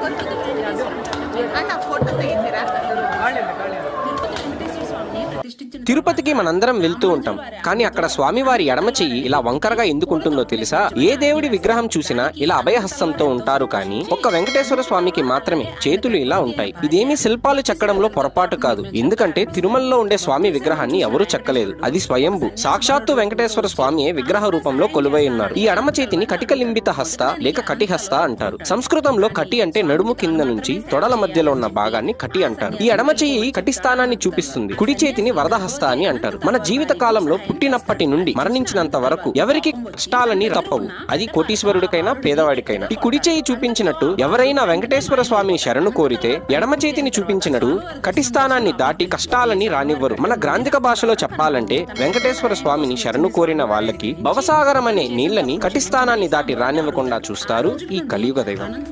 Continue. Anak. తిరుపతికి మనందరం వెళ్తూ ఉంటాం. కానీ అక్కడ స్వామివారి ఎడమ చెయ్యి ఇలా వంకరగా ఎందుకుంటుందో తెలుసా? ఏ దేవుడి విగ్రహం చూసినా ఇలా అభయహస్తంతో ఉంటారు కానీ ఒక్క వెంకటేశ్వర స్వామికి మాత్రమే చేతులు ఇలా ఉంటాయి. ఇదేమీ శిల్పాలు చెక్కడంలో పొరపాటు కాదు. ఎందుకంటే తిరుమలలో ఉండే స్వామి విగ్రహాన్ని ఎవరూ చెక్కలేదు. అది స్వయంభు. సాక్షాత్తు వెంకటేశ్వర స్వామియే విగ్రహ రూపంలో కొలువై ఉన్నారు. ఈ ఎడమ చేతిని కటికలింబిత హస్త లేక కటిహస్త అంటారు. సంస్కృతంలో కటి అంటే నడుము కింద నుంచి తొడల మధ్యలో ఉన్న భాగాన్ని కటి అంటారు. ఈ ఎడమ చెయ్యి కటి స్థానాన్ని చూపిస్తుంది. కుడి చేతిని వరదహస్త అని అంటారు. మన జీవిత కాలంలో పుట్టినప్పటి నుండి మరణించినంత వరకు ఎవరికి కష్టాలని తప్పవు. అది కోటీశ్వరుడికైనా పేదవాడికైనా. ఈ కుడి చేయి చూపించినట్టు ఎవరైనా వెంకటేశ్వర స్వామిని శరణు కోరితే ఎడమ చేతిని చూపించినట్టు కటిస్థానాన్ని దాటి కష్టాలని రానివ్వరు. మన గ్రాంధిక భాషలో చెప్పాలంటే వెంకటేశ్వర స్వామిని శరణు కోరిన వాళ్ళకి భవసాగరం అనే నీళ్ళని కటిస్థానాన్ని దాటి రానివ్వకుండా చూస్తారు ఈ కలియుగ దైవం.